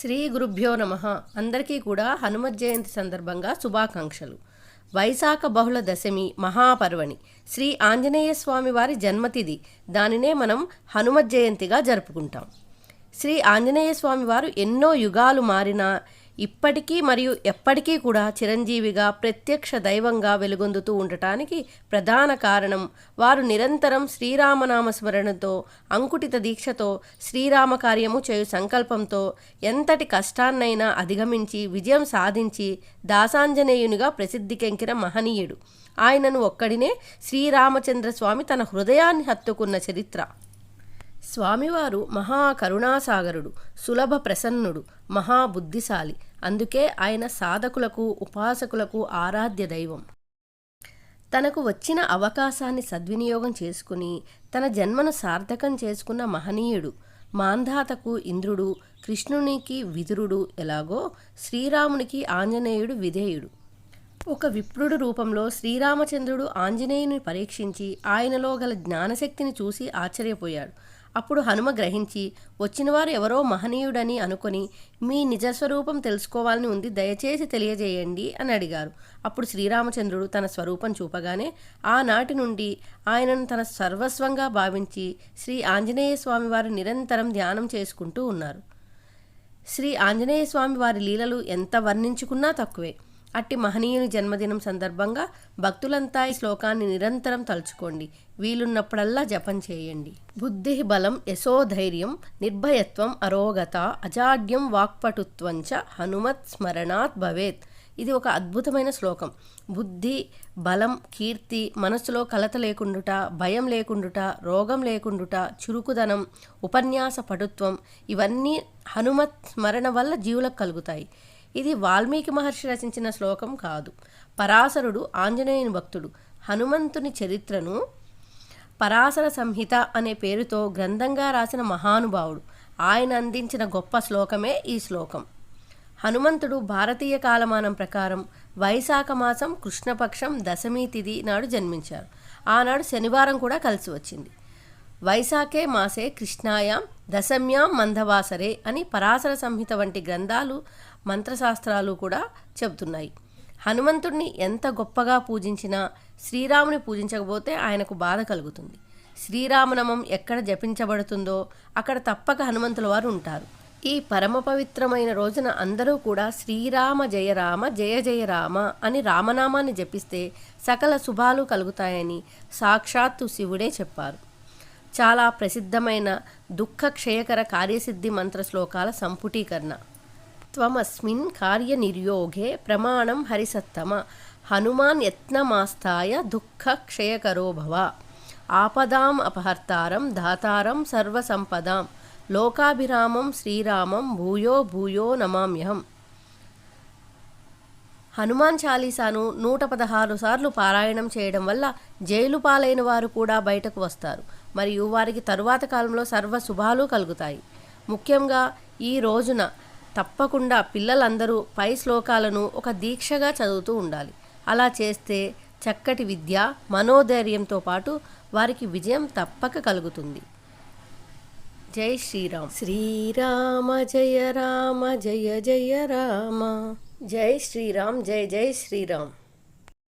శ్రీ గురుభ్యో నమ. అందరికీ కూడా హనుమత్ జయంతి సందర్భంగా శుభాకాంక్షలు. వైశాఖ బహుళ దశమి మహాపర్వణి. శ్రీ ఆంజనేయ స్వామి వారి జన్మతిథి. దానినే మనం హనుమత్ జయంతిగా జరుపుకుంటాం. శ్రీ ఆంజనేయ స్వామి వారు ఎన్నో యుగాలు మారినా ఇప్పటికీ మరియు ఎప్పటికీ కూడా చిరంజీవిగా ప్రత్యక్ష దైవంగా వెలుగొందుతూ ఉండటానికి ప్రధాన కారణం వారు నిరంతరం శ్రీరామనామ స్మరణతో అంకుటిత దీక్షతో శ్రీరామ కార్యము చేయు సంకల్పంతో ఎంతటి కష్టాన్నైనా అధిగమించి విజయం సాధించి దాసాంజనేయునిగా ప్రసిద్ధికెంకిన మహనీయుడు. ఆయనను ఒక్కడినే శ్రీరామచంద్ర స్వామి తన హృదయాన్ని హత్తుకున్న చరిత్ర. స్వామివారు మహా కరుణాసాగరుడు సులభ ప్రసన్నుడు. మహాబుద్ధిశాలి. అందుకే ఆయన సాధకులకు ఉపాసకులకు ఆరాధ్య దైవం. తనకు వచ్చిన అవకాశాన్ని సద్వినియోగం చేసుకుని తన జన్మను సార్థకం చేసుకున్న మహనీయుడు మాంధాతకు ఇంద్రుడు కృష్ణునికి విదురుడు ఎలాగో శ్రీరామునికి ఆంజనేయుడు విధేయుడు. ఒక విప్రుడు రూపంలో శ్రీరామచంద్రుడు ఆంజనేయుని పరీక్షించి ఆయనలో గల జ్ఞానశక్తిని చూసి ఆశ్చర్యపోయాడు. అప్పుడు హనుమ గ్రహించి వచ్చినవారు ఎవరో మహనీయుడని అనుకొని మీ నిజస్వరూపం తెలుసుకోవాలని ఉంది దయచేసి తెలియజేయండి అని అడిగారు. అప్పుడు శ్రీరామచంద్రుడు తన స్వరూపం చూపగానే ఆనాటి నుండి ఆయనను తన సర్వస్వంగా భావించి శ్రీ ఆంజనేయ స్వామి వారు నిరంతరం ధ్యానం చేసుకుంటూ ఉన్నారు. శ్రీ ఆంజనేయ స్వామి వారి లీలలు ఎంత వర్ణించుకున్నా తక్కువే. అట్టి మహనీయుని జన్మదినం సందర్భంగా భక్తులంతా ఈ శ్లోకాన్ని నిరంతరం తలుచుకోండి. వీలున్నప్పుడల్లా జపం చేయండి. బుద్ధి బలం యశోధైర్యం నిర్భయత్వం అరోగత అజాడ్యం వాక్పటుత్వంచ హనుమత్ స్మరణాత్ భవేత్. ఇది ఒక అద్భుతమైన శ్లోకం. బుద్ధి బలం కీర్తి మనసులో కలత లేకుండుట భయం లేకుండుట రోగం లేకుండుట చురుకుదనం ఉపన్యాస పటుత్వం ఇవన్నీ హనుమత్ స్మరణ వల్ల జీవులకు కలుగుతాయి. ఇది వాల్మీకి మహర్షి రచించిన శ్లోకం కాదు. పరాశరుడు ఆంజనేయుని భక్తుడు. హనుమంతుని చరిత్రను పరాశర సంహిత అనే పేరుతో గ్రంథంగా రాసిన మహానుభావుడు. ఆయన అందించిన గొప్ప శ్లోకమే ఈ శ్లోకం. హనుమంతుడు భారతీయ కాలమానం ప్రకారం వైశాఖ మాసం కృష్ణపక్షం దశమి తిథి నాడు జన్మించారు. ఆనాడు శనివారం కూడా కలిసి వచ్చింది. వైశాఖే మాసే కృష్ణాయాం దశమ్యాం మందవాసరే అని పరాశర సంహిత వంటి గ్రంథాలు మంత్రశాస్త్రాలు కూడా చెబుతున్నాయి. హనుమంతుడిని ఎంత గొప్పగా పూజించినా శ్రీరాముని పూజించకపోతే ఆయనకు బాధ కలుగుతుంది. శ్రీరామనమం ఎక్కడ జపించబడుతుందో అక్కడ తప్పక హనుమంతుల వారు ఉంటారు. ఈ పరమ పవిత్రమైన రోజున అందరూ కూడా శ్రీరామ జయ రామ జయ జయ రామ అని రామనామాన్ని జపిస్తే సకల శుభాలు కలుగుతాయని సాక్షాత్తు శివుడే చెప్పారు. చాలా ప్రసిద్ధమైన దుఃఖ క్షయకర కార్యసిద్ధి మంత్ర శ్లోకాల సంపుటీకరణ. త్వమస్మిన్ కార్యనిర్యోగే ప్రమాణం హరిసత్తమ. హనుమాన్ యత్నమాస్తాయ దుఃఖ క్షయకరో భవ. ఆపదాం అపహర్తారం దాతారం సర్వసంపదాం. లోకాభిరామం శ్రీరామం భూయో భూయో నమామ్యహం. హనుమాన్ చాలీసాను నూట పదహారు సార్లు పారాయణం చేయడం వల్ల జైలు పాలైన వారు కూడా బయటకు వస్తారు. మరియు వారికి తరువాత కాలంలో సర్వ శుభాలు కలుగుతాయి. ముఖ్యంగా ఈ రోజున తప్పకుండా పిల్లలందరూ పై శ్లోకాలను ఒక దీక్షగా చదువుతూ ఉండాలి. అలా చేస్తే చక్కటి విద్య మనోధైర్యంతో పాటు వారికి విజయం తప్పక కలుగుతుంది. జై శ్రీరామ్. శ్రీరామ జయ రామ జయ జయ రామ. జై శ్రీరామ్ జై జై శ్రీరామ్.